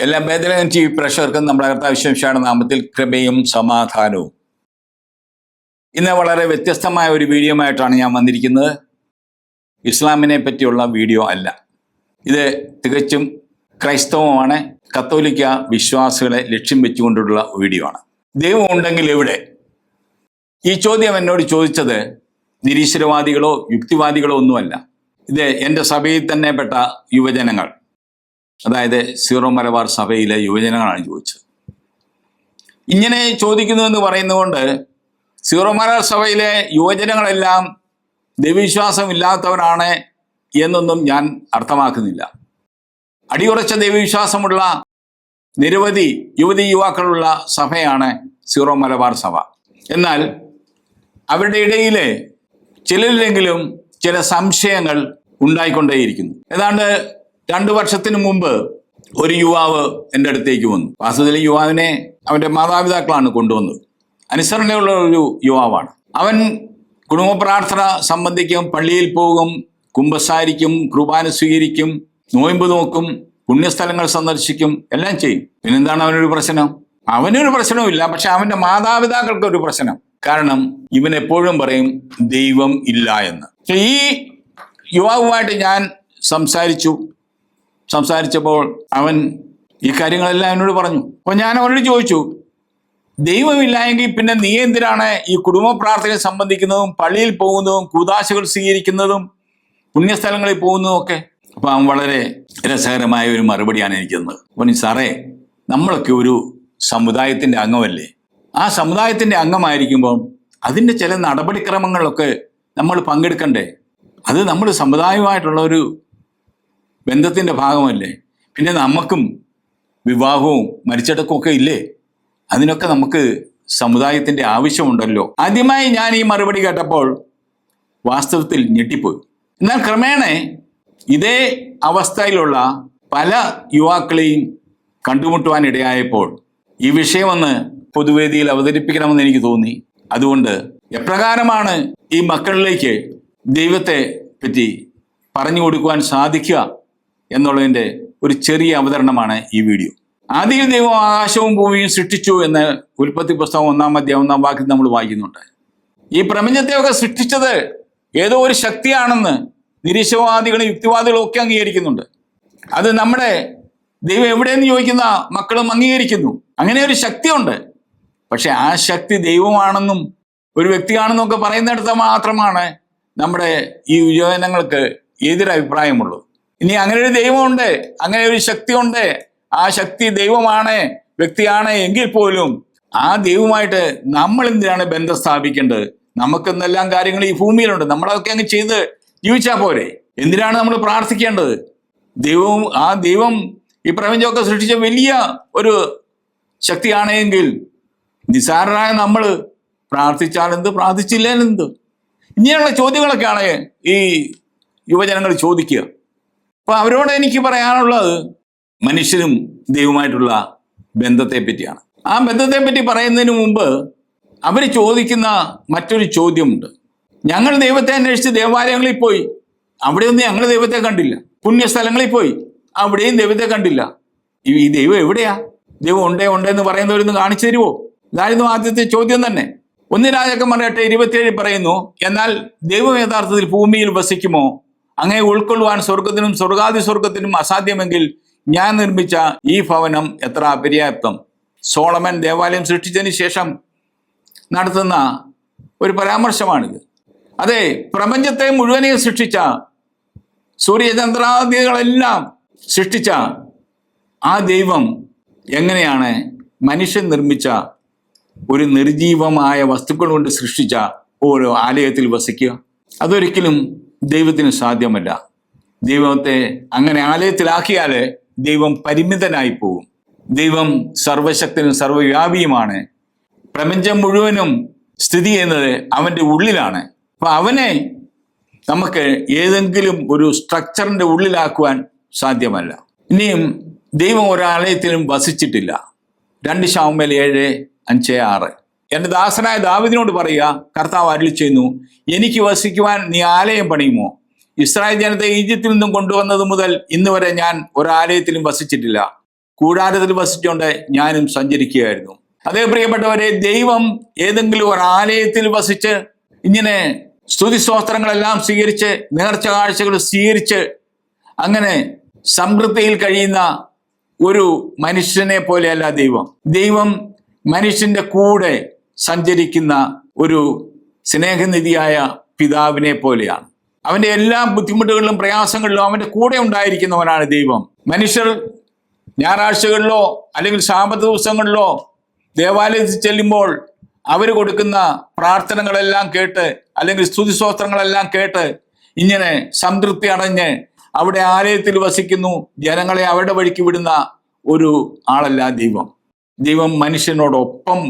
എല്ലാ ഭേദനം T V പ്രേക്ഷകർക്കും നമ്മുടെ കർത്താവിശ്വംശാണ് നാമത്തിൽ കൃപയും സമാധാനവും. ഇന്ന് വളരെ വ്യത്യസ്തമായ ഒരു വീഡിയോ ആയിട്ടാണ് ഞാൻ വന്നിരിക്കുന്നത്. ഇസ്ലാമിനെ പറ്റിയുള്ള വീഡിയോ അല്ല. ഇത് തികച്ചും ക്രൈസ്തവമാണ്. കത്തോലിക്ക വിശ്വാസികളെ ലക്ഷ്യം വെച്ചുകൊണ്ടുള്ള വീഡിയോ ആണ്. ദൈവം ഉണ്ടെങ്കിൽ എവിടെ? ഈ ചോദ്യം എന്നോട് ചോദിച്ചത് നിരീശ്വരവാദികളോ യുക്തിവാദികളോ ഒന്നുമല്ല. ഇത് എന്റെ സഭയിൽ തന്നെ പെട്ട യുവജനങ്ങൾ. അതായത് സീറോ മലബാർ സഭയിലെ യുവജനങ്ങളാണ് ചോദിച്ചത്. ഇങ്ങനെ ചോദിക്കുന്നു എന്ന് പറയുന്നതുകൊണ്ട് സീറോ മലബാർ സഭയിലെ യുവജനങ്ങളെല്ലാം ദൈവവിശ്വാസം ഇല്ലാത്തവരാണ് എന്നൊന്നും ഞാൻ അർത്ഥമാക്കുന്നില്ല. അടിയുറച്ച ദൈവവിശ്വാസമുള്ള നിരവധി യുവതി യുവാക്കളുള്ള സഭയാണ് സീറോ മലബാർ സഭ. എന്നാൽ അവരുടെ ഇടയിൽ ചിലരിലെങ്കിലും ചില സംശയങ്ങൾ ഉണ്ടായിക്കൊണ്ടേയിരിക്കുന്നു. ഏതാണ്ട് രണ്ടു വർഷത്തിന് മുമ്പ് ഒരു യുവാവ് എന്റെ അടുത്തേക്ക് വന്നു. വാസ്തവത്തിൽ യുവാവിനെ അവന്റെ മാതാപിതാക്കളാണ് കൊണ്ടുവന്നത്. അനുസരണയുള്ള ഒരു യുവാവാണ്. അവൻ കുടുംബ പ്രാർത്ഥന സംബന്ധിക്കും പള്ളിയിൽ പോകും കുമ്പസാരിക്കും കുർബാന സ്വീകരിക്കും നോയമ്പ് നോക്കും പുണ്യസ്ഥലങ്ങൾ സന്ദർശിക്കും എല്ലാം ചെയ്യും. പിന്നെന്താണ് അവനൊരു പ്രശ്നം? അവനൊരു പ്രശ്നവുമില്ല പക്ഷെ അവന്റെ മാതാപിതാക്കൾക്ക് ഒരു പ്രശ്നം. കാരണം ഇവൻ എപ്പോഴും പറയും ദൈവം ഇല്ല എന്ന്. ഈ യുവാവുമായിട്ട് ഞാൻ സംസാരിച്ചു. സംസാരിച്ചപ്പോൾ അവൻ ഈ കാര്യങ്ങളെല്ലാം എന്നോട് പറഞ്ഞു. അപ്പോൾ ഞാൻ അവനോട് ചോദിച്ചു ദൈവമില്ലായെങ്കിൽ പിന്നെ നീ എന്തിനാണ് ഈ കുടുംബ പ്രാർത്ഥനയെ സംബന്ധിക്കുന്നതും പള്ളിയിൽ പോകുന്നതും കൂതാശകൾ സ്വീകരിക്കുന്നതും പുണ്യസ്ഥലങ്ങളിൽ പോകുന്നതും ഒക്കെ? അപ്പൊ അവൻ വളരെ രസകരമായ ഒരു മറുപടിയാണ് എനിക്ക് തന്നത് അപ്പോൾ സാറേ നമ്മളൊക്കെ ഒരു സമുദായത്തിന്റെ അംഗമല്ലേ. ആ സമുദായത്തിന്റെ അംഗമായിരിക്കുമ്പോൾ അതിന്റെ ചില നടപടിക്രമങ്ങളിലൊക്കെ നമ്മൾ പങ്കെടുക്കണ്ടേ? അത് നമ്മൾ സമുദായമായിട്ടുള്ള ഒരു ബന്ധത്തിന്റെ ഭാഗമല്ലേ? പിന്നെ നമുക്കും വിവാഹവും മരിച്ചടക്കമൊക്കെ ഇല്ലേ? അതിനൊക്കെ നമുക്ക് സമുദായത്തിന്റെ ആവശ്യമുണ്ടല്ലോ. ആദ്യമായി ഞാൻ ഈ മറുപടി കേട്ടപ്പോൾ വാസ്തവത്തിൽ ഞെട്ടിപ്പോയി. എന്നാൽ ക്രമേണ ഇതേ അവസ്ഥയിലുള്ള പല യുവാക്കളെയും കണ്ടുമുട്ടുവാൻ ഇടയായപ്പോൾ ഈ വിഷയമൊന്ന് പൊതുവേദിയിൽ അവതരിപ്പിക്കണമെന്ന് എനിക്ക് തോന്നി. അതുകൊണ്ട് എപ്രകാരമാണ് ഈ മക്കളിലേക്ക് ദൈവത്തെ പറ്റി പറഞ്ഞു കൊടുക്കുവാൻ സാധിക്കുക എന്നുള്ളതിന്റെ ഒരു ചെറിയ അവതരണമാണ് ഈ വീഡിയോ. ആദ്യം ദൈവം ആകാശവും ഭൂമിയും സൃഷ്ടിച്ചു എന്ന് ഉൽപ്പത്തി പുസ്തകം ഒന്നാം അധ്യായം ഒന്നാം വാക്കിൽ നമ്മൾ വായിക്കുന്നുണ്ട്. ഈ പ്രപഞ്ചത്തെയൊക്കെ സൃഷ്ടിച്ചത് ഏതോ ഒരു ശക്തിയാണെന്ന് നിരീശവാദികളും യുക്തിവാദികളും ഒക്കെ അംഗീകരിക്കുന്നുണ്ട്. അത് നമ്മുടെ ദൈവം എവിടെയെന്ന് ചോദിക്കുന്ന മക്കളും അംഗീകരിക്കുന്നു. അങ്ങനെ ഒരു ശക്തിയുണ്ട്. പക്ഷെ ആ ശക്തി ദൈവമാണെന്നും ഒരു വ്യക്തിയാണെന്നും ഒക്കെ പറയുന്നിടത്ത് മാത്രമാണ് നമ്മുടെ ഈ യുവജനങ്ങൾക്ക് എതിരഭിപ്രായമുള്ളൂ ഇനി അങ്ങനെ ഒരു ദൈവമുണ്ട് അങ്ങനെ ഒരു ശക്തിയുണ്ട്. ആ ശക്തി ദൈവമാണ് വ്യക്തിയാണ് എങ്കിൽ പോലും ആ ദൈവമായിട്ട് നമ്മൾ എന്തിനാണ് ബന്ധം സ്ഥാപിക്കേണ്ടത്? നമുക്ക് എന്തെല്ലാം കാര്യങ്ങൾ ഈ ഭൂമിയിലുണ്ട്. നമ്മളതൊക്കെ അങ്ങ് ചെയ്ത് ജീവിച്ചാൽ പോരെ? എന്തിനാണ് നമ്മൾ പ്രാർത്ഥിക്കേണ്ടത്? ദൈവവും ആ ദൈവം ഈ പ്രപഞ്ചമൊക്കെ സൃഷ്ടിച്ച വലിയ ഒരു ശക്തിയാണെങ്കിൽ നിസാരനായ നമ്മൾ പ്രാർത്ഥിച്ചാലെന്ത് പ്രാർത്ഥിച്ചില്ലേലെന്ത്? ഇങ്ങനെയുള്ള ചോദ്യങ്ങളൊക്കെയാണ് ഈ യുവജനങ്ങൾ ചോദിക്കുക. അപ്പൊ അവരോട് എനിക്ക് പറയാനുള്ളത് മനുഷ്യനും ദൈവമായിട്ടുള്ള ബന്ധത്തെ പറ്റിയാണ് ആ ബന്ധത്തെ പറ്റി പറയുന്നതിന് മുമ്പ് അവർ ചോദിക്കുന്ന മറ്റൊരു ചോദ്യമുണ്ട്. ഞങ്ങൾ ദൈവത്തെ അന്വേഷിച്ച് ദേവാലയങ്ങളിൽ പോയി. അവിടെയൊന്നും ഞങ്ങൾ ദൈവത്തെ കണ്ടില്ല. പുണ്യസ്ഥലങ്ങളിൽ പോയി. അവിടെയും ദൈവത്തെ കണ്ടില്ല. ഈ ദൈവം എവിടെയാ? ദൈവം ഉണ്ടേ ഉണ്ടേ എന്ന് പറയുന്നവരൊന്ന് കാണിച്ചു തരുമോ ഇതായിരുന്നു ആദ്യത്തെ ചോദ്യം തന്നെ. ഒന്ന് പറയട്ടെ ഇരുപത്തിയേഴ് പറയുന്നു എന്നാൽ ദൈവം യഥാർത്ഥത്തിൽ ഭൂമിയിൽ വസിക്കുമോ? അങ്ങേ ഉൾക്കൊള്ളുവാൻ സ്വർഗത്തിനും സ്വർഗാദി സ്വർഗത്തിനും അസാധ്യമെങ്കിൽ ഞാൻ നിർമ്മിച്ച ഈ ഭവനം എത്ര അപര്യാപ്തം? സോളമൻ ദേവാലയം സൃഷ്ടിച്ചതിന് ശേഷം നടത്തുന്ന ഒരു പരാമർശമാണിത്. അതെ പ്രപഞ്ചത്തെ മുഴുവനെയും സൃഷ്ടിച്ച സൂര്യചന്ദ്രാദികളെല്ലാം സൃഷ്ടിച്ച ആ ദൈവം എങ്ങനെയാണ് മനുഷ്യൻ നിർമ്മിച്ച ഒരു നിർജീവമായ വസ്തുക്കൾ കൊണ്ട് സൃഷ്ടിച്ച ഓരോ ആലയത്തിൽ വസിക്കുക? അതൊരിക്കലും ദൈവത്തിന് സാധ്യമല്ല. ദൈവത്തെ അങ്ങനെ ആലയത്തിലാക്കിയാൽ ദൈവം പരിമിതനായി പോകും ദൈവം സർവശക്തനും സർവവ്യാപിയുമാണ്. പ്രപഞ്ചം മുഴുവനും സ്ഥിതി ചെയ്യുന്നത് അവന്റെ ഉള്ളിലാണ്. അപ്പൊ അവനെ നമുക്ക് ഏതെങ്കിലും ഒരു സ്ട്രക്ചറിന്റെ ഉള്ളിലാക്കുവാൻ സാധ്യമല്ല. ഇനിയും ദൈവം ഒരാലയത്തിലും വസിച്ചിട്ടില്ല. രണ്ട് ശാമ്പൽ ഏഴ് അഞ്ച് ആറ്. എന്റെ ദാസനായ ദാവിദിനോട് പറയുക കർത്താവ് അരുളി ചെയ്യുന്നു എനിക്ക് വസിക്കുവാൻ നീ ആലയം പണിയുമോ? ഇസ്രായേൽ ജനത്തെ ഈജിപ്തിൽ നിന്നും കൊണ്ടുവന്നത് മുതൽ ഇന്ന് വരെ ഞാൻ ഒരാലയത്തിലും വസിച്ചിട്ടില്ല. കൂടാരത്തിൽ വസിച്ചുകൊണ്ട് ഞാനും സഞ്ചരിക്കുകയായിരുന്നു. അതേ പ്രിയപ്പെട്ടവരെ ദൈവം ഏതെങ്കിലും ഒരു ആലയത്തിൽ വസിച്ച് ഇങ്ങനെ സ്തുതിസ്തോത്രങ്ങളെല്ലാം സ്വീകരിച്ച് നേർച്ച കാഴ്ചകൾ സ്വീകരിച്ച് അങ്ങനെ സംതൃപ്തിയിൽ കഴിയുന്ന ഒരു മനുഷ്യനെ പോലെയല്ല ദൈവം. ദൈവം മനുഷ്യന്റെ കൂടെ സഞ്ചരിക്കുന്ന ഒരു സ്നേഹനിധിയായ പിതാവിനെ പോലെയാണ്. അവന്റെ എല്ലാ ബുദ്ധിമുട്ടുകളിലും പ്രയാസങ്ങളിലും അവന്റെ കൂടെ ഉണ്ടായിരിക്കുന്നവനാണ് ദൈവം. മനുഷ്യർ ഞായറാഴ്ചകളിലോ അല്ലെങ്കിൽ സാമ്പത്ത് ദിവസങ്ങളിലോ ദേവാലയത്തിൽ ചെല്ലുമ്പോൾ അവർ കൊടുക്കുന്ന പ്രാർത്ഥനകളെല്ലാം കേട്ട് അല്ലെങ്കിൽ സ്തുതിസ്തോത്രങ്ങളെല്ലാം കേട്ട് ഇങ്ങനെ സംതൃപ്തി അടഞ്ഞ് അവിടെ ആലയത്തിൽ വസിക്കുന്നു ജനങ്ങളെ അവരുടെ വഴിക്ക് വിടുന്ന ഒരു ആളല്ല ദൈവം. ദൈവം മനുഷ്യനോടൊപ്പം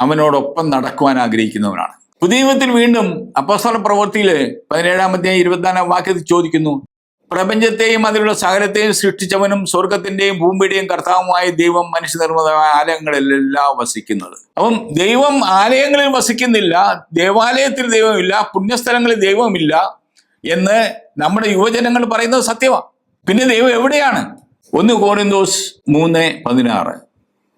അവനോടൊപ്പം നടക്കുവാൻ ആഗ്രഹിക്കുന്നവനാണ്. പുതിയത്തിൽ വീണ്ടും അപ്പസ്വല പ്രവൃത്തിയിൽ പതിനേഴാമത്തെ ഇരുപത്തിനാലാം വാക്യത്തിൽ ചോദിക്കുന്നു പ്രപഞ്ചത്തെയും അതിലുള്ള സകലത്തെയും സൃഷ്ടിച്ചവനും സ്വർഗത്തിന്റെയും ഭൂമിയുടെയും കർത്താവുമായ ദൈവം മനുഷ്യനിർമ്മിതമായ ആലയങ്ങളിലെല്ലാം വസിക്കുന്നത്. അപ്പം ദൈവം ആലയങ്ങളിൽ വസിക്കുന്നില്ല ദേവാലയത്തിൽ ദൈവമില്ല പുണ്യസ്ഥലങ്ങളിൽ ദൈവമില്ല എന്ന് നമ്മുടെ യുവജനങ്ങൾ പറയുന്നത് സത്യമാണ് പിന്നെ ദൈവം എവിടെയാണ്? ഒന്ന് കോറിന്തോസ് മൂന്ന് പതിനാറ്.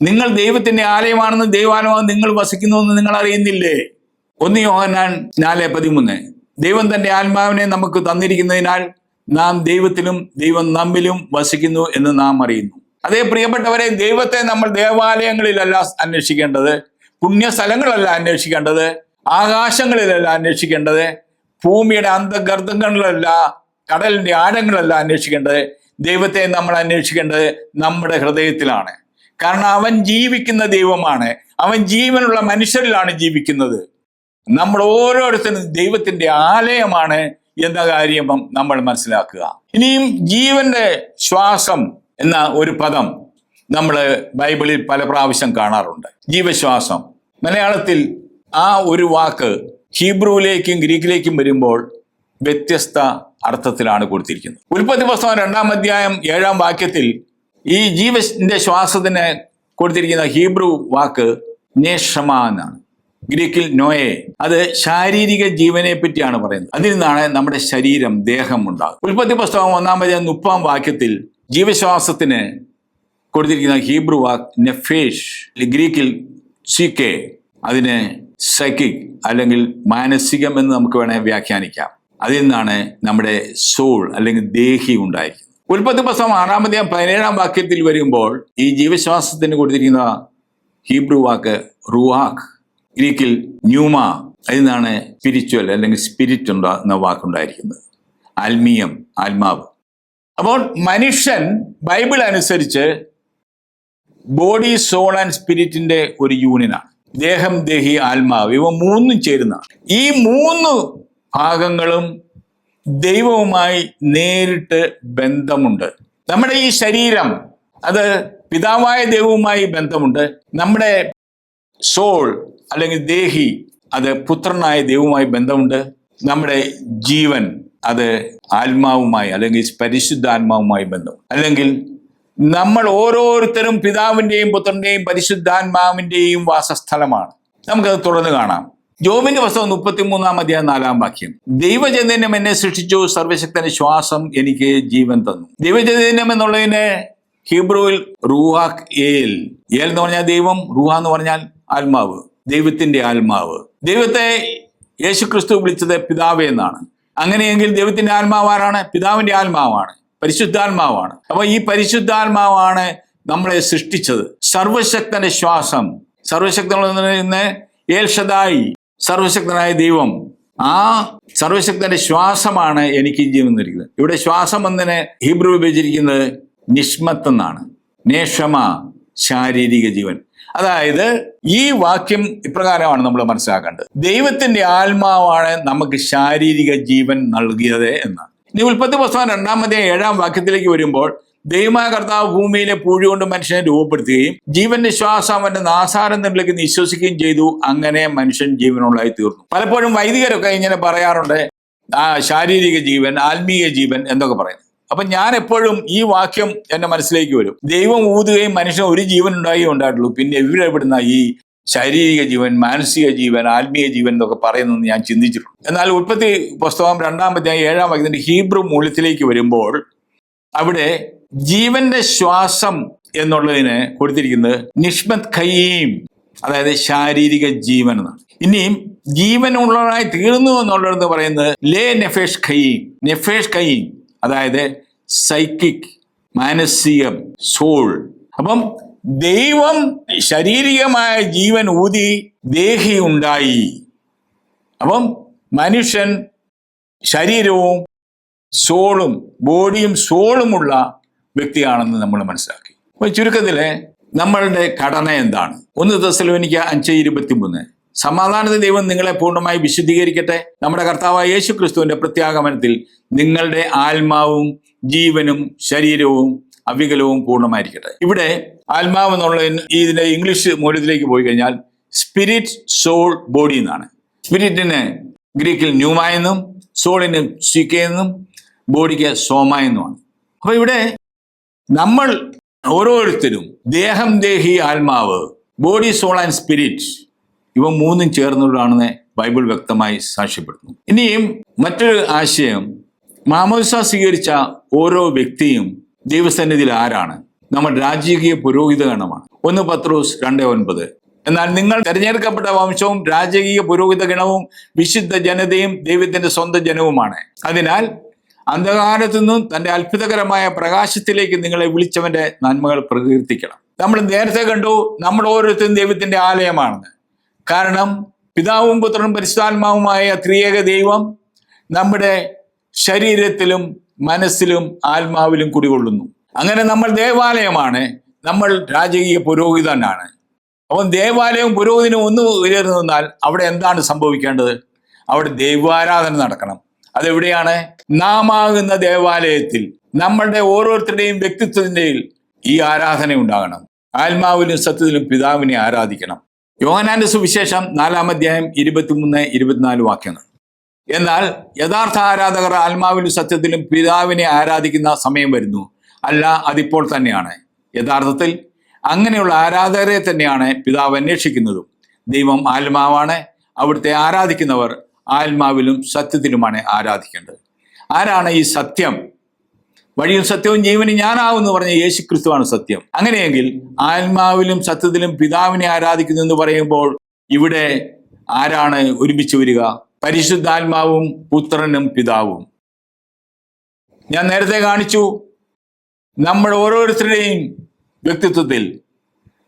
നിങ്ങൾ ദൈവത്തിന്റെ ആലയമാണെന്ന് ദൈവാലയമാണ് നിങ്ങൾ വസിക്കുന്നുവെന്ന് നിങ്ങൾ അറിയുന്നില്ലേ? ഒന്ന് യോഹനാൻ നാല് പതിമൂന്ന്. ദൈവം തന്റെ ആത്മാവിനെ നമുക്ക് തന്നിരിക്കുന്നതിനാൽ നാം ദൈവത്തിലും ദൈവം നമ്മിലും വസിക്കുന്നു എന്ന് നാം അറിയുന്നു. അതേ പ്രിയപ്പെട്ടവരെ ദൈവത്തെ നമ്മൾ ദേവാലയങ്ങളിലല്ല അന്വേഷിക്കേണ്ടത് പുണ്യസ്ഥലങ്ങളല്ല അന്വേഷിക്കേണ്ടത് ആകാശങ്ങളിലല്ല അന്വേഷിക്കേണ്ടത് ഭൂമിയുടെ അന്തഗർദ്ദങ്ങളിലല്ല കടലിന്റെ ആഴങ്ങളല്ല അന്വേഷിക്കേണ്ടത്. ദൈവത്തെ നമ്മൾ അന്വേഷിക്കേണ്ടത് നമ്മുടെ ഹൃദയത്തിലാണ്. കാരണം അവൻ ജീവിക്കുന്ന ദൈവമാണ്. അവൻ ജീവനുള്ള മനുഷ്യരിലാണ് ജീവിക്കുന്നത്. നമ്മൾ ഓരോരുത്തരും ദൈവത്തിന്റെ ആലയമാണ് എന്ന കാര്യം നമ്മൾ മനസ്സിലാക്കുക. ഇനിയും ജീവന്റെ ശ്വാസം എന്ന ഒരു പദം നമ്മൾ ബൈബിളിൽ പല പ്രാവശ്യം കാണാറുണ്ട്. ജീവശ്വാസം. മലയാളത്തിൽ ആ ഒരു വാക്ക് ഹീബ്രുവിലേക്കും ഗ്രീക്കിലേക്കും വരുമ്പോൾ വ്യത്യസ്ത അർത്ഥത്തിലാണ് കൊടുത്തിരിക്കുന്നത്. ഉൽപ്പത്തി പുസ്തകം രണ്ടാം അധ്യായം ഏഴാം വാക്യത്തിൽ ഈ ജീവന്റെ ശ്വാസത്തിന് കൊടുത്തിരിക്കുന്ന ഹീബ്രു വാക്ക് നേഷമ എന്നാണ്. ഗ്രീക്കിൽ നോയെ. അത് ശാരീരിക ജീവനെ പറ്റിയാണ് പറയുന്നത്. അതിൽ നിന്നാണ് നമ്മുടെ ശരീരം ദേഹം ഉണ്ടാകുന്നത്. ഉൽപ്പത്തി പുസ്തകം ഒന്നാമത് മുപ്പാം വാക്യത്തിൽ ജീവശ്വാസത്തിന് കൊടുത്തിരിക്കുന്ന ഹീബ്രു വാക്ക് നെഫേഷ് ഗ്രീക്കിൽ സിക്കെ അതിന് സൈക്കിക് അല്ലെങ്കിൽ മാനസികം എന്ന് നമുക്ക് വേണേൽ വ്യാഖ്യാനിക്കാം. അതിൽ നിന്നാണ് നമ്മുടെ സോൾ അല്ലെങ്കിൽ ദേഹി ഉണ്ടായിരിക്കുന്നത്. ഉൽപ്പത്തി പുസ്തകം ആറാമത്തെ പതിനേഴാം വാക്യത്തിൽ വരുമ്പോൾ ഈ ജീവശ്വാസത്തിന് കൊടുത്തിരിക്കുന്ന ഹീബ്രു വാക്ക് റുവാഖ് ഗ്രീക്കിൽ ന്യൂമ അതിൽ സ്പിരിച്വൽ അല്ലെങ്കിൽ സ്പിരിറ്റ് ഉണ്ടോ എന്ന വാക്കുണ്ടായിരിക്കുന്നത്. ആത്മീയം ആത്മാവ് അപ്പോൾ മനുഷ്യൻ ബൈബിൾ അനുസരിച്ച് ബോഡി സോൾ ആൻഡ് സ്പിരിറ്റിന്റെ ഒരു യൂണിയനാണ് ദേഹം ദേഹി ആത്മാവ് ഇവ മൂന്നും ചേരുന്ന ഈ മൂന്ന് ഭാഗങ്ങളും ദൈവവുമായി നേരിട്ട് ബന്ധമുണ്ട്. നമ്മുടെ ഈ ശരീരം അത് പിതാവായ ദൈവവുമായി ബന്ധമുണ്ട്. നമ്മുടെ സോൾ അല്ലെങ്കിൽ ദേഹി അത് പുത്രനായ ദൈവവുമായി ബന്ധമുണ്ട്. നമ്മുടെ ജീവൻ അത് ആത്മാവുമായി അല്ലെങ്കിൽ പരിശുദ്ധാത്മാവുമായി ബന്ധം. അല്ലെങ്കിൽ നമ്മൾ ഓരോരുത്തരും പിതാവിന്റെയും പുത്രന്റെയും പരിശുദ്ധാത്മാവിന്റെയും വാസസ്ഥലമാണ്. നമുക്കത് തുറന്നു കാണാം. ജോബിന്റെ പുസ്തകം മുപ്പത്തിമൂന്നാം അധ്യായം നാലാം വാക്യം. ദൈവചൈതന്യം എന്നെ സൃഷ്ടിച്ചു സർവശക്തന്റെ ശ്വാസം എനിക്ക് ജീവൻ തന്നു. ദൈവചൈതന്യം എന്നുള്ളതിനെ ഹീബ്രുവിൽ റൂഹാഖ് ഏൽ. ഏൽ എന്ന് പറഞ്ഞാൽ ദൈവം റൂഹ എന്ന് പറഞ്ഞാൽ ആത്മാവ് ദൈവത്തിന്റെ ആത്മാവ്. ദൈവത്തെ യേശു ക്രിസ്തു വിളിച്ചത് പിതാവ് എന്നാണ്. അങ്ങനെയെങ്കിൽ ദൈവത്തിന്റെ ആത്മാവ് ആരാണ്? പിതാവിന്റെ ആത്മാവാണ് പരിശുദ്ധാത്മാവാണ്. അപ്പൊ ഈ പരിശുദ്ധാത്മാവാണ് നമ്മളെ സൃഷ്ടിച്ചത്. സർവശക്തന്റെ ശ്വാസം. സർവശക്തൻ ഏൽഷദായി സർവശക്തനായ ദൈവം. ആ സർവശക്തന്റെ ശ്വാസമാണ് എനിക്ക് ജീവൻ നൽകുന്നത് ഇവിടെ ശ്വാസം എന്നതിനെ ഹീബ്രു വിഭജിച്ചിരിക്കുന്നത് നിഷ്മത്ത് എന്നാണ് നേഷമ ശാരീരിക ജീവൻ. അതായത് ഈ വാക്യം ഇപ്രകാരമാണ് നമ്മൾ മനസ്സിലാക്കേണ്ടത്. ദൈവത്തിന്റെ ആത്മാവാണ് നമുക്ക് ശാരീരിക ജീവൻ നൽകിയത് എന്ന് ഇനി ഉൽപ്പത്തി പുസ്തകം രണ്ടാമത്തെ ഏഴാം വാക്യത്തിലേക്ക് വരുമ്പോൾ ദൈവമായ കർത്താവ് ഭൂമിയിലെ പൂഴി കൊണ്ട് മനുഷ്യനെ രൂപപ്പെടുത്തുകയും ജീവന്റെ ശ്വാസം അവന്റെ നാസാരം നാസാരങ്ങളിലേക്ക് നിശ്വസിക്കുകയും ചെയ്തു. അങ്ങനെ മനുഷ്യൻ ജീവനുള്ളതായി തീർന്നു. പലപ്പോഴും വൈദികരൊക്കെ ഇങ്ങനെ പറയാറുണ്ട് ആ ശാരീരിക ജീവൻ ആത്മീയ ജീവൻ എന്നൊക്കെ പറയുന്നത്. അപ്പൊ ഞാൻ എപ്പോഴും ഈ വാക്യം എന്റെ മനസ്സിലേക്ക് വരും. ദൈവം ഊതുകയും മനുഷ്യൻ ഒരു ജീവൻ ഉണ്ടായി ഉണ്ടായിട്ടുള്ളൂ. പിന്നെ ഇവിടെ എവിടുന്ന ഈ ശാരീരിക ജീവൻ മാനസിക ജീവൻ ആത്മീയ ജീവൻ എന്നൊക്കെ പറയുന്നത് ഞാൻ ചിന്തിച്ചിട്ടുണ്ട്. എന്നാൽ ഉൽപ്പത്തി പുസ്തകം രണ്ടാമത്തെ ഏഴാം വാക്യത്തിന്റെ ഹീബ്രു മൂല്യത്തിലേക്ക് വരുമ്പോൾ അവിടെ ജീവന്റെ ശ്വാസം എന്നുള്ളതിന് കൊടുത്തിരിക്കുന്നത് നിഷ്മത് ഖയീം അതായത് ശാരീരിക ജീവൻ എന്നാണ്. ഇനിയും ജീവനുള്ളതായി തീർന്നു എന്നുള്ളതെന്ന് പറയുന്നത് ലേ നെഫേഷ് ഖയീം നെഫേഷ് ഖയീം അതായത് സൈക്കിക് മാനസികം സോൾ അപ്പം ദൈവം ശാരീരികമായ ജീവൻ ഊതി ദേഹി ഉണ്ടായി. അപ്പം മനുഷ്യൻ ശരീരവും സോളും ബോഡിയും സോളുമുള്ള വ്യക്തിയാണെന്ന് നമ്മൾ മനസ്സിലാക്കി. അപ്പോൾ ചുരുക്കത്തിൽ നമ്മളുടെ ഘടന എന്താണ്? ഒന്ന് ദസലോനിക്ക അഞ്ച് ഇരുപത്തി മൂന്ന് സമാധാനത്തെ ദൈവം നിങ്ങളെ പൂർണമായി വിശുദ്ധീകരിക്കട്ടെ. നമ്മുടെ കർത്താവായ യേശു ക്രിസ്തുവിന്റെ പ്രത്യാഗമനത്തിൽ നിങ്ങളുടെ ആത്മാവും ജീവനും ശരീരവും അവികലവും പൂർണമായിരിക്കട്ടെ. ഇവിടെ ആത്മാവ് എന്നുള്ള ഇതിന്റെ ഇംഗ്ലീഷ് മൂല്യത്തിലേക്ക് പോയി കഴിഞ്ഞാൽ സ്പിരിറ്റ് സോൾ ബോഡി എന്നാണ്. സ്പിരിറ്റിന് ഗ്രീക്കിൽ ന്യൂമ എന്നും സോളിന് സിക്ക എന്നും ബോഡിക്ക് സോമ എന്നുമാണ്. അപ്പൊ ഇവിടെ നമ്മൾ ഓരോരുത്തരും ദേഹം ദേഹി ആത്മാവ് ബോഡി സോൾ ആൻഡ് സ്പിരിറ്റ് ഇവ മൂന്നും ചേർന്നുള്ളതാണെന്ന് ബൈബിൾ വ്യക്തമായി സാക്ഷ്യപ്പെടുന്നു ഇനിയും മറ്റൊരു ആശയം മാമോദിസ സ്വീകരിച്ച ഓരോ വ്യക്തിയും ദൈവസന്നിധിയിൽ ആരാണ്? നമ്മൾ രാജകീയ പുരോഹിത ഗണമാണ് ഒന്ന് പത്രോസ് രണ്ട് ഒൻപത്. എന്നാൽ നിങ്ങൾ തെരഞ്ഞെടുക്കപ്പെട്ട വംശവും രാജകീയ പുരോഹിത ഗണവും വിശുദ്ധ ജനതയും ദൈവത്തിന്റെ സ്വന്തം ജനവുമാണ്. അതിനാൽ അന്ധകാരത്തു നിന്നും തന്റെ അത്ഭുതകരമായ പ്രകാശത്തിലേക്ക് നിങ്ങളെ വിളിച്ചവന്റെ നന്മകൾ പ്രകീർത്തിക്കണം. നമ്മൾ നേരത്തെ കണ്ടു നമ്മൾ ഓരോരുത്തരും ദൈവത്തിന്റെ ആലയമാണെന്ന്. കാരണം പിതാവും പുത്രനും പരിശുദ്ധാത്മാവുമായ ത്രിയേക ദൈവം നമ്മുടെ ശരീരത്തിലും മനസ്സിലും ആത്മാവിലും കുടികൊള്ളുന്നു. അങ്ങനെ നമ്മൾ ദേവാലയമാണ്. നമ്മൾ രാജകീയ പുരോഹിതനാണ്. അപ്പം ദേവാലയവും പുരോഹിതനും ഒന്ന് ഉയർന്നു നിന്നാൽ അവിടെ എന്താണ് സംഭവിക്കേണ്ടത്? അവിടെ ദൈവാരാധന നടക്കണം. അതെവിടെയാണ്? നാം ദേവാലയത്തിൽ. നമ്മളുടെ ഓരോരുത്തരുടെയും വ്യക്തിത്വത്തിന്റെയിൽ ഈ ആരാധന ഉണ്ടാകണം. ആത്മാവിലും സത്യത്തിലും പിതാവിനെ ആരാധിക്കണം. യോഹനാന്റെ സുവിശേഷം നാലാം അധ്യായം ഇരുപത്തിമൂന്ന് ഇരുപത്തിനാല് വാക്യങ്ങൾ. എന്നാൽ യഥാർത്ഥ ആരാധകർ ആത്മാവിലും സത്യത്തിലും പിതാവിനെ ആരാധിക്കുന്ന സമയം വരുന്നു. അല്ല അതിപ്പോൾ തന്നെയാണ്. യഥാർത്ഥത്തിൽ അങ്ങനെയുള്ള ആരാധകരെ തന്നെയാണ് പിതാവ് അന്വേഷിക്കുന്നതും. ദൈവം ആത്മാവാണ്. അവിടുത്തെ ആരാധിക്കുന്നവർ ആത്മാവിലും സത്യത്തിലുമാണ് ആരാധിക്കേണ്ടത്. ആരാണ് ഈ സത്യം? വഴിയും സത്യവും ജീവനും ഞാനാവെന്ന് പറഞ്ഞ യേശു ക്രിസ്തുവാണ് സത്യം. അങ്ങനെയെങ്കിൽ ആത്മാവിലും സത്യത്തിലും പിതാവിനെ ആരാധിക്കുന്നു എന്ന് പറയുമ്പോൾ ഇവിടെ ആരാണ് ഒരുമിച്ച് വരിക? പരിശുദ്ധാത്മാവും പുത്രനും പിതാവും. ഞാൻ നേരത്തെ കാണിച്ചു നമ്മൾ ഓരോരുത്തരുടെയും വ്യക്തിത്വത്തിൽ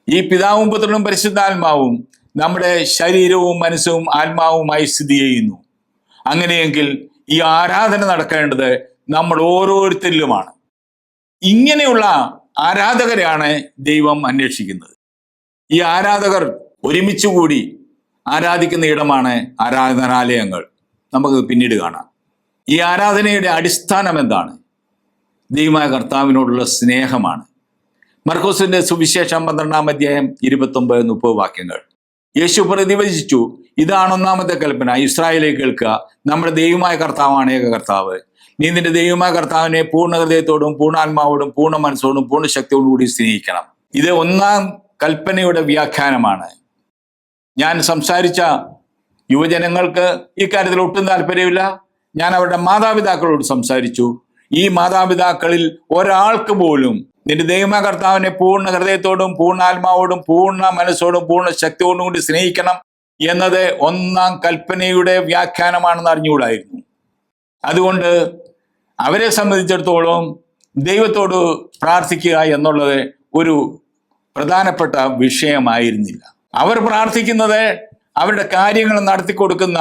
ഈ പിതാവും പുത്രനും പരിശുദ്ധാത്മാവും നമ്മുടെ ശരീരവും മനസ്സും ആത്മാവുമായി സ്ഥിതി ചെയ്യുന്നു. അങ്ങനെയെങ്കിൽ ഈ ആരാധന നടക്കേണ്ടത് നമ്മൾ ഓരോരുത്തരിലുമാണ്. ഇങ്ങനെയുള്ള ആരാധകരെയാണ് ദൈവം അന്വേഷിക്കുന്നത്. ഈ ആരാധകർ ഒരുമിച്ച് കൂടി ആരാധിക്കുന്ന ഇടമാണ് ആരാധനാലയങ്ങൾ. നമുക്ക് പിന്നീട് കാണാം. ഈ ആരാധനയുടെ അടിസ്ഥാനം എന്താണ്? ദൈവമായ കർത്താവിനോടുള്ള സ്നേഹമാണ്. മർക്കോസിന്റെ സുവിശേഷം പന്ത്രണ്ടാം അധ്യായം ഇരുപത്തൊമ്പത് മുപ്പത് വാക്യങ്ങൾ. യേശു പ്രതിവചിച്ചു ഇതാണ് ഒന്നാമത്തെ കൽപ്പന. ഇസ്രായേലെ കേൾക്കുക. നമ്മുടെ ദൈവമായ കർത്താവാണ് ഏക കർത്താവ്. നീ നിന്റെ ദൈവമായ കർത്താവിനെ പൂർണ ഹൃദയത്തോടും പൂർണാത്മാവോടും പൂർണ മനസ്സോടും പൂർണ ശക്തിയോടും കൂടി സ്നേഹിക്കണം. ഇത് ഒന്നാം കൽപ്പനയുടെ വ്യാഖ്യാനമാണ്. ഞാൻ സംസാരിച്ച യുവജനങ്ങൾക്ക് ഇക്കാര്യത്തിൽ ഒട്ടും താല്പര്യമില്ല. ഞാൻ അവരുടെ മാതാപിതാക്കളോട് സംസാരിച്ചു. ഈ മാതാപിതാക്കളിൽ ഒരാൾക്ക് പോലും നിന്റെ ദൈവമായ കർത്താവിനെ പൂർണ ഹൃദയത്തോടും പൂർണ ആത്മാവോടും പൂർണ മനസ്സോടും പൂർണ ശക്തിയോടും കൂടി സ്നേഹിക്കണം എന്നത് ഒന്നാം കൽപ്പനയുടെ വ്യാഖ്യാനമാണെന്ന് അറിഞ്ഞുകൂടായിരുന്നു. അതുകൊണ്ട് അവരെ സംബന്ധിച്ചിടത്തോളം ദൈവത്തോട് പ്രാർത്ഥിക്കുക എന്നുള്ളത് ഒരു പ്രധാനപ്പെട്ട വിഷയമായിരുന്നില്ല. അവർ പ്രാർത്ഥിക്കുന്നത് അവരുടെ കാര്യങ്ങൾ നടത്തി കൊടുക്കുന്ന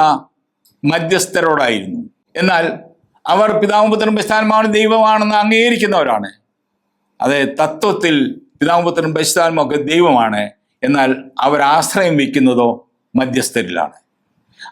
മധ്യസ്ഥരോടായിരുന്നു. എന്നാൽ അവർ പിതാവും പുത്രനും ദൈവമാണെന്ന് അംഗീകരിക്കുന്നവരാണ്. അതെ തത്വത്തിൽ പിതാവും പുത്രനും ദൈവമാണ്. എന്നാൽ അവർ ആശ്രയം വയ്ക്കുന്നതോ മധ്യസ്ഥരിലാണ്.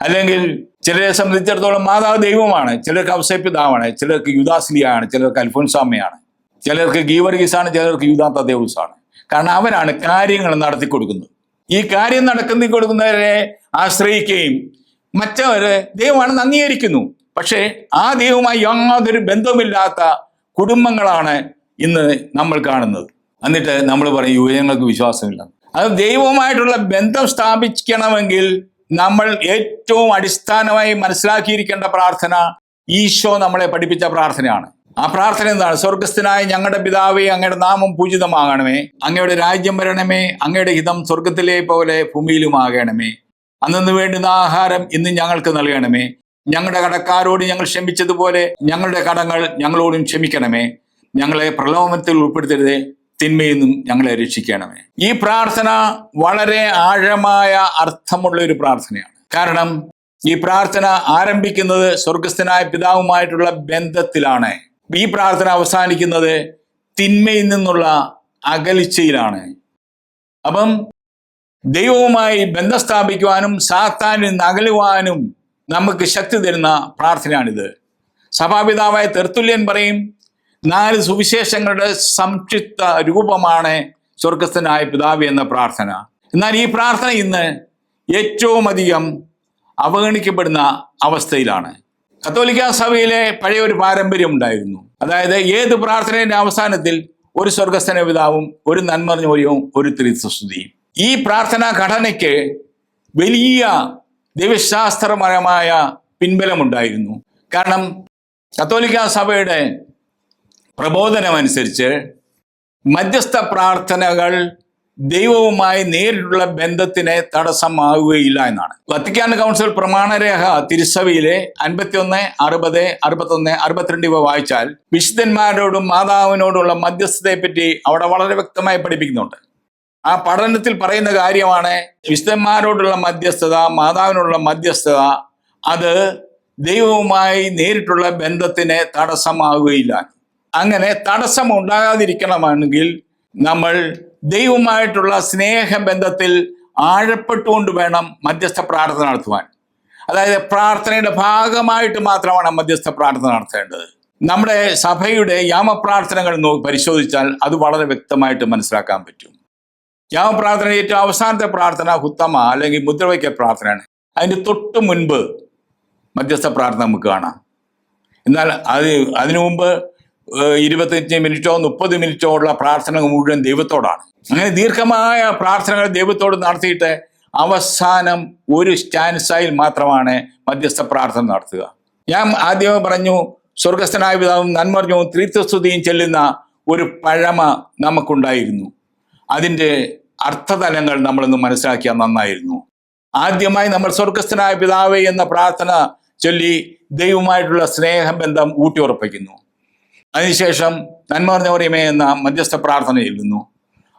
അല്ലെങ്കിൽ ചിലരെ സംബന്ധിച്ചിടത്തോളം മാതാവ് ദൈവമാണ് ചിലർക്ക് അവസരപിതാവാണ് ചിലർക്ക് യുദാസ്ലിയാണ് ചിലർക്ക് അൽഫോൻസാമയാണ് ചിലർക്ക് ഗീവർഗീസാണ് ചിലർക്ക് യുദാത്ത ദേവസാണ് കാരണം അവരാണ് കാര്യങ്ങൾ നടത്തി കൊടുക്കുന്നത്. ഈ കാര്യം നടത്തി കൊടുക്കുന്നവരെ ആശ്രയിക്കുകയും മറ്റവരെ ദൈവമാണെന്ന് അംഗീകരിക്കുന്നു. പക്ഷേ ആ ദൈവവുമായി യാതൊരു ബന്ധവുമില്ലാത്ത കുടുംബങ്ങളാണ് ഇന്ന് നമ്മൾ കാണുന്നത്. എന്നിട്ട് നമ്മൾ പറയും യുവജനങ്ങൾക്ക് വിശ്വാസമില്ല. അത് ദൈവവുമായിട്ടുള്ള ബന്ധം സ്ഥാപിക്കണമെങ്കിൽ നമ്മൾ ഏറ്റവും അടിസ്ഥാനമായി മനസ്സിലാക്കിയിരിക്കേണ്ട പ്രാർത്ഥന ഈശോ നമ്മളെ പഠിപ്പിച്ച പ്രാർത്ഥനയാണ്. ആ പ്രാർത്ഥന എന്താണ്? സ്വർഗസ്ഥനായ ഞങ്ങളുടെ പിതാവേ അങ്ങയുടെ നാമം പൂജിതമാകണമേ. അങ്ങയുടെ രാജ്യം വരണമേ. അങ്ങയുടെ ഹിതം സ്വർഗത്തിലെ പോലെ ഭൂമിയിലുമാകണമേ. അന്നു വേണ്ടുന്ന ആഹാരം ഇന്ന് ഞങ്ങൾക്ക് നൽകണമേ. ഞങ്ങളുടെ കടക്കാരോട് ഞങ്ങൾ ക്ഷമിച്ചതുപോലെ ഞങ്ങളുടെ കടങ്ങൾ ഞങ്ങളോടും ക്ഷമിക്കണമേ. ഞങ്ങളെ പ്രലോഭനത്തിൽ ഉൾപ്പെടുത്തരുത്. തിന്മയിൽ നിന്നും ഞങ്ങളെ രക്ഷിക്കണമേ. ഈ പ്രാർത്ഥന വളരെ ആഴമായ അർത്ഥമുള്ള ഒരു പ്രാർത്ഥനയാണ്. കാരണം ഈ പ്രാർത്ഥന ആരംഭിക്കുന്നത് സ്വർഗസ്ഥനായ പിതാവുമായിട്ടുള്ള ബന്ധത്തിലാണ്. ഈ പ്രാർത്ഥന അവസാനിക്കുന്നത് തിന്മയിൽ നിന്നുള്ള അകലിച്ചയിലാണ് അപ്പം ദൈവവുമായി ബന്ധം സ്ഥാപിക്കുവാനും സാത്താനിൽ നിന്ന് അകലുവാനും നമുക്ക് ശക്തി തരുന്ന പ്രാർത്ഥനയാണിത്. സഭാപിതാവായ തെർത്തുല്യൻ പറയും നാല് സുവിശേഷങ്ങളുടെ സംക്ഷിപ്ത രൂപമാണ് സ്വർഗസ്ഥനായ പിതാവ് എന്ന പ്രാർത്ഥന. എന്നാൽ ഈ പ്രാർത്ഥന ഇന്ന് ഏറ്റവും അധികം അവഗണിക്കപ്പെടുന്ന അവസ്ഥയിലാണ്. കത്തോലിക്ക സഭയിലെ പഴയ ഒരു പാരമ്പര്യം ഉണ്ടായിരുന്നു. അതായത് ഏത് പ്രാർത്ഥനയുടെ അവസാനത്തിൽ ഒരു സ്വർഗസ്ഥന പിതാവും ഒരു നന്മറിഞ്ഞോര്യവും ഒരു ത്രിസ്തുതിയും ഈ പ്രാർത്ഥനാ ഘടനയ്ക്ക് വലിയ ദൈവശാസ്ത്രപരമായ പിൻബലമുണ്ടായിരുന്നു. കാരണം കത്തോലിക്ക സഭയുടെ പ്രബോധനമനുസരിച്ച് മധ്യസ്ഥ പ്രാർത്ഥനകൾ ദൈവവുമായി നേരിട്ടുള്ള ബന്ധത്തിന് തടസ്സമാവുകയില്ല എന്നാണ്. വത്തിക്കാൻ കൗൺസിൽ പ്രമാണരേഖ തിരുസഭയിലെ അൻപത്തിയൊന്ന് അറുപത് അറുപത്തൊന്ന് അറുപത്തിരണ്ട് ഇവ വായിച്ചാൽ വിശുദ്ധന്മാരോടും മാതാവിനോടുള്ള മധ്യസ്ഥതയെ പറ്റി അവിടെ വളരെ വ്യക്തമായി പഠിപ്പിക്കുന്നുണ്ട്. ആ പഠനത്തിൽ പറയുന്ന കാര്യമാണ് വിശുദ്ധന്മാരോടുള്ള മധ്യസ്ഥത മാതാവിനോടുള്ള മധ്യസ്ഥത അത് ദൈവവുമായി നേരിട്ടുള്ള ബന്ധത്തിന് തടസ്സമാകുകയില്ല അങ്ങനെ തടസ്സം ഉണ്ടാകാതിരിക്കണമെങ്കിൽ നമ്മൾ ദൈവവുമായിട്ടുള്ള സ്നേഹബന്ധത്തിൽ ആഴപ്പെട്ടുകൊണ്ട് വേണം മധ്യസ്ഥ പ്രാർത്ഥന നടത്തുവാൻ. അതായത് പ്രാർത്ഥനയുടെ ഭാഗമായിട്ട് മാത്രമാണ് മധ്യസ്ഥ പ്രാർത്ഥന നടത്തേണ്ടത്. നമ്മുടെ സഭയുടെ യാമപ്രാർത്ഥനകൾ പരിശോധിച്ചാൽ അത് വളരെ വ്യക്തമായിട്ട് മനസ്സിലാക്കാൻ പറ്റും. യാമപ്രാർത്ഥന ഏറ്റവും അവസാനത്തെ പ്രാർത്ഥന ഹുത്തമ അല്ലെങ്കിൽ മുദ്രവയ്ക്കൽ പ്രാർത്ഥനയാണ്. അതിന് തൊട്ട് മുൻപ് മധ്യസ്ഥ പ്രാർത്ഥന നമുക്ക് കാണാം. എന്നാൽ അത് അതിനു മുമ്പ് ഇരുപത്തഞ്ച് മിനിറ്റോ മുപ്പത് മിനിറ്റോ ഉള്ള പ്രാർത്ഥന മുഴുവൻ ദൈവത്തോടാണ്. അങ്ങനെ ദീർഘമായ പ്രാർത്ഥനകൾ ദൈവത്തോട് നടത്തിയിട്ട് അവസാനം ഒരു സ്റ്റാൻസായിൽ മാത്രമാണ് മധ്യസ്ഥ പ്രാർത്ഥന നടത്തുക. ഞാൻ ആദ്യമേ പറഞ്ഞു സ്വർഗസ്ഥനായ പിതാവും നന്മറിഞ്ഞവും ത്രിത്വസ്തുതിയും ചെല്ലുന്ന ഒരു പഴമ നമുക്കുണ്ടായിരുന്നു. അതിന്റെ അർത്ഥതലങ്ങൾ നമ്മളൊന്ന് മനസ്സിലാക്കിയാൽ നന്നായിരുന്നു. ആദ്യമായി നമ്മൾ സ്വർഗസ്ഥനായ പിതാവേ എന്ന പ്രാർത്ഥന ചൊല്ലി ദൈവമായിട്ടുള്ള സ്നേഹബന്ധം ഊട്ടിയുറപ്പിക്കുന്നു. അതിനുശേഷം നന്മ എന്ന മധ്യസ്ഥ പ്രാർത്ഥന ചെല്ലുന്നു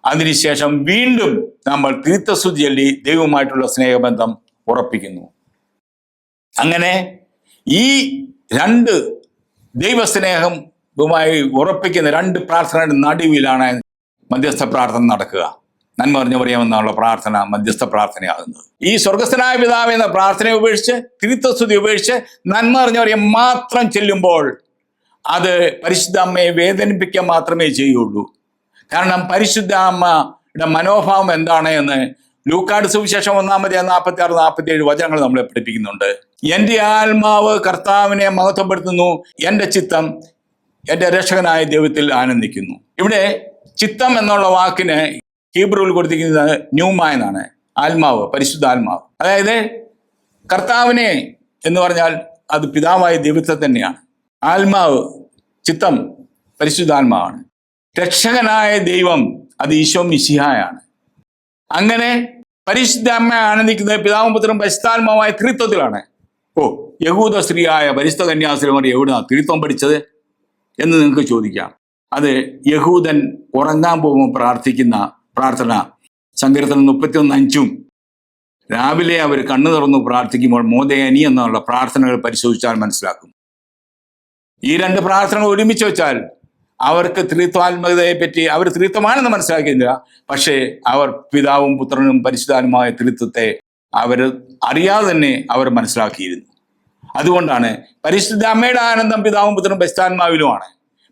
അതിനുശേഷം വീണ്ടും നമ്മൾ തീർത്ഥസ്തുതി ചൊല്ലി ദൈവമായിട്ടുള്ള സ്നേഹബന്ധം ഉറപ്പിക്കുന്നു. അങ്ങനെ ഈ രണ്ട് ദൈവസ്നേഹവുമായി ഉറപ്പിക്കുന്ന രണ്ട് പ്രാർത്ഥനയുടെ നടുവിലാണ് മധ്യസ്ഥ പ്രാർത്ഥന നടക്കുക. നന്മ പറഞ്ഞു പറയാമെന്നുള്ള പ്രാർത്ഥന മധ്യസ്ഥ പ്രാർത്ഥനയാകുന്നത്. ഈ സ്വർഗസ്ഥനായ പിതാവ് എന്ന പ്രാർത്ഥനയെ ഉപേക്ഷിച്ച് തിരുത്തസ്തുതി ഉപേക്ഷിച്ച് നന്മ പറഞ്ഞു പറയാൻ മാത്രം ചെല്ലുമ്പോൾ അത് പരിശുദ്ധ അമ്മയെ വേദനിപ്പിക്കാൻ മാത്രമേ ചെയ്യുള്ളൂ. കാരണം പരിശുദ്ധ അമ്മയുടെ മനോഭാവം എന്താണ് എന്ന് ലൂക്കാട് സുവിശേഷം ഒന്നാമത് നാൽപ്പത്തി ആറ് നാൽപ്പത്തി ഏഴ് വചനങ്ങൾ നമ്മളെ പഠിപ്പിക്കുന്നുണ്ട്. എന്റെ ആത്മാവ് കർത്താവിനെ മഹത്വപ്പെടുത്തുന്നു. എന്റെ ചിത്തം എന്റെ രക്ഷകനായ ദൈവത്തിൽ ആനന്ദിക്കുന്നു. ഇവിടെ ചിത്തം എന്നുള്ള വാക്കിന് ഹീബ്രുവിൽ കൊടുത്തിരിക്കുന്നത് ന്യൂമ എന്നാണ്. ആത്മാവ് പരിശുദ്ധ ആത്മാവ്. അതായത് കർത്താവിനെ എന്ന് പറഞ്ഞാൽ അത് പിതാവായ ദൈവത്തെ തന്നെയാണ്. ആത്മാവ് ചിത്തം പരിശുദ്ധാത്മാവാണ് രക്ഷകനായ ദൈവം അത് ഈശോ മിശിഹായാണ്. അങ്ങനെ പരിശുദ്ധ അമ്മ ആനന്ദിക്കുന്നത് പിതാവും പുത്രനും പരിശുദ്ധാത്മാവായ ത്രിത്വത്തിലാണ്. ഓ യഹൂദ സ്ത്രീയായ പരിശുദ്ധ കന്യാസ്ത്രീമാർ എവിടെയാണ് ത്രിത്വം പഠിച്ചത് എന്ന് നിങ്ങൾക്ക് ചോദിക്കാം. അത് യഹൂദൻ ഉറങ്ങാൻ പോകുമ്പോൾ പ്രാർത്ഥിക്കുന്ന പ്രാർത്ഥന. സങ്കീർത്തനം മുപ്പത്തിയൊന്ന് അഞ്ചും. രാവിലെ അവർ കണ്ണു തുറന്നു പ്രാർത്ഥിക്കുമ്പോൾ മോദയനി എന്നുള്ള പ്രാർത്ഥനകൾ പരിശോധിച്ചാൽ മനസ്സിലാക്കും. ഈ രണ്ട് പ്രാർത്ഥനകൾ ഒരുമിച്ച് വെച്ചാൽ അവർക്ക് ത്രിത്വാത്മകതയെ പറ്റി അവർ ത്രിത്വമാണെന്ന് മനസ്സിലാക്കിയില്ല. പക്ഷേ അവർ പിതാവും പുത്രനും പരിശുദ്ധാനുമായ ത്രിത്വത്തെ അവർ അറിയാതെ തന്നെ അവർ മനസ്സിലാക്കിയിരുന്നു. അതുകൊണ്ടാണ് പരിശുദ്ധ അമ്മയുടെ ആനന്ദം പിതാവും പുത്രനും പരിശുദ്ധാത്മാവിലുമാണ്.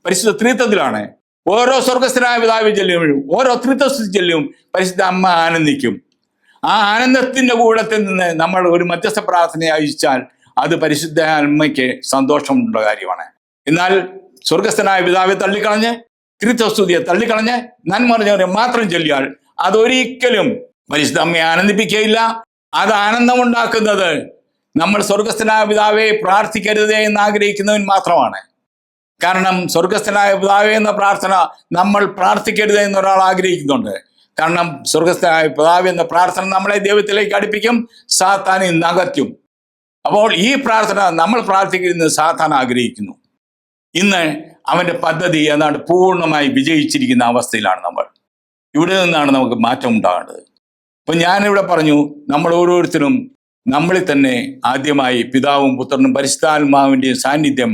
പരിശുദ്ധ ത്രിത്വത്തിലാണ് ഓരോ സ്വർഗസ്ഥനായ പിതാവ് ചെല്ലും ഓരോ ത്രിത്വത്തിൽ ചെല്ലും പരിശുദ്ധ അമ്മ ആനന്ദിക്കും. ആ ആനന്ദത്തിന്റെ കൂടത്തിൽ നിന്ന് നമ്മൾ ഒരു മധ്യസ്ഥ പ്രാർത്ഥന അയച്ചാൽ അത് പരിശുദ്ധ അമ്മയ്ക്ക് സന്തോഷമുള്ള കാര്യമാണ്. എന്നാൽ സ്വർഗസ്ഥനായ പിതാവെ തള്ളിക്കളഞ്ഞ് ത്രിത്വസ്തുതിയെ തള്ളിക്കളഞ്ഞ് നന്മറിഞ്ഞവരെ മാത്രം ചൊല്ലിയാൽ അതൊരിക്കലും പരിശുദ്ധ അമ്മയെ ആനന്ദിപ്പിക്കുകയില്ല. അത് ആനന്ദമുണ്ടാക്കുന്നത് നമ്മൾ സ്വർഗസ്ഥനായ പിതാവെ പ്രാർത്ഥിക്കരുതേ എന്ന് ആഗ്രഹിക്കുന്നവൻ മാത്രമാണ്. കാരണം സ്വർഗസ്ഥനായ പിതാവേ എന്ന പ്രാർത്ഥന നമ്മൾ പ്രാർത്ഥിക്കരുത് എന്നൊരാൾ ആഗ്രഹിക്കുന്നുണ്ട്. കാരണം സ്വർഗസ്ഥനായ പിതാവ് എന്ന പ്രാർത്ഥന നമ്മളെ ദൈവത്തിലേക്ക് അടുപ്പിക്കും സാത്താനെ നകറ്റും. അപ്പോൾ ഈ പ്രാർത്ഥന നമ്മൾ പ്രാർത്ഥിക്കുന്നത് സാത്താൻ ആഗ്രഹിക്കുന്നു. ഇന്ന് അവന്റെ പദ്ധതി ഏതാണ്ട് പൂർണമായി വിജയിച്ചിരിക്കുന്ന അവസ്ഥയിലാണ് നമ്മൾ. ഇവിടെ നിന്നാണ് നമുക്ക് മാറ്റം ഉണ്ടാകേണ്ടത്. അപ്പൊ ഞാനിവിടെ പറഞ്ഞു നമ്മൾ ഓരോരുത്തരും നമ്മളിൽ തന്നെ ആദ്യമായി പിതാവും പുത്രനും പരിശുദ്ധാത്മാവിന്റെയും സാന്നിധ്യം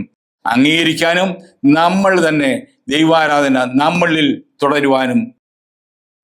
അംഗീകരിക്കാനും നമ്മൾ തന്നെ ദൈവാരാധന നമ്മളിൽ തുടരുവാനും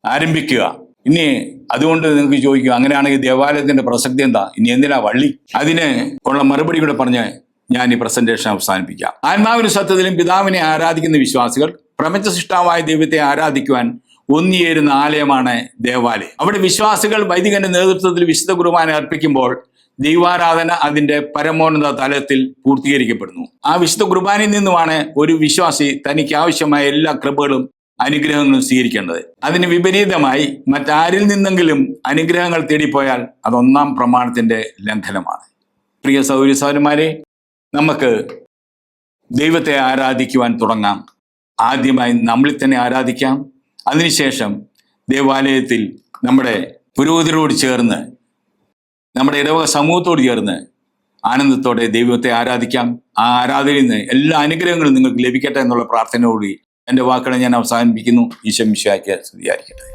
ആരംഭിക്കുക. ഇനി അതുകൊണ്ട് നിങ്ങൾക്ക് ചോദിക്കുക അങ്ങനെയാണെങ്കിൽ ദേവാലയത്തിന്റെ പ്രസക്തി എന്താ? ഇനി എന്തിനാ വള്ളി? അതിന് ഉള്ള മറുപടി കൂടെ പറഞ്ഞ് ഞാൻ ഈ പ്രസന്റേഷൻ അവസാനിപ്പിക്കാം. ആത്മാവിന് സത്യത്തിലും പിതാവിനെ ആരാധിക്കുന്ന വിശ്വാസികൾ പ്രപഞ്ച സൃഷ്ടാവായ ദൈവത്തെ ആരാധിക്കുവാൻ ഒന്നിയേരുന്ന ആലയമാണ് ദേവാലയം. അവിടെ വിശ്വാസികൾ വൈദികന്റെ നേതൃത്വത്തിൽ വിശുദ്ധ കുർബാന അർപ്പിക്കുമ്പോൾ ദൈവാരാധന അതിന്റെ പരമോന്നത തലത്തിൽ പൂർത്തീകരിക്കപ്പെടുന്നു. ആ വിശുദ്ധ കുർബാനയിൽ നിന്നുമാണ് ഒരു വിശ്വാസി തനിക്ക് ആവശ്യമായ എല്ലാ കൃപകളും അനുഗ്രഹങ്ങളും സ്വീകരിക്കേണ്ടത്. അതിന് വിപരീതമായി മറ്റാരിൽ നിന്നെങ്കിലും അനുഗ്രഹങ്ങൾ തേടിപ്പോയാൽ അതൊന്നാം പ്രമാണത്തിന്റെ ലംഘനമാണ്. പ്രിയ സൗര്യ സൗരന്മാരെ നമുക്ക് ദൈവത്തെ ആരാധിക്കുവാൻ തുടങ്ങാം. ആദ്യമായി നമ്മളിൽ തന്നെ ആരാധിക്കാം. അതിനുശേഷം ദേവാലയത്തിൽ നമ്മുടെ പുരോഹിതരോട് ചേർന്ന് നമ്മുടെ ഇടവക സമൂഹത്തോട് ചേർന്ന് ആനന്ദത്തോടെ ദൈവത്തെ ആരാധിക്കാം. ആ ആരാധനയിൽ നിന്ന് എല്ലാ അനുഗ്രഹങ്ങളും നിങ്ങൾക്ക് ലഭിക്കട്ടെ എന്നുള്ള പ്രാർത്ഥനയോടുകൂടി എന്റെ വാക്കുകളെ ഞാൻ അവസാനിപ്പിക്കുന്നു. ഈശം മിശിഹായ്ക്ക് സ്തുതിയായിരിക്കട്ടെ.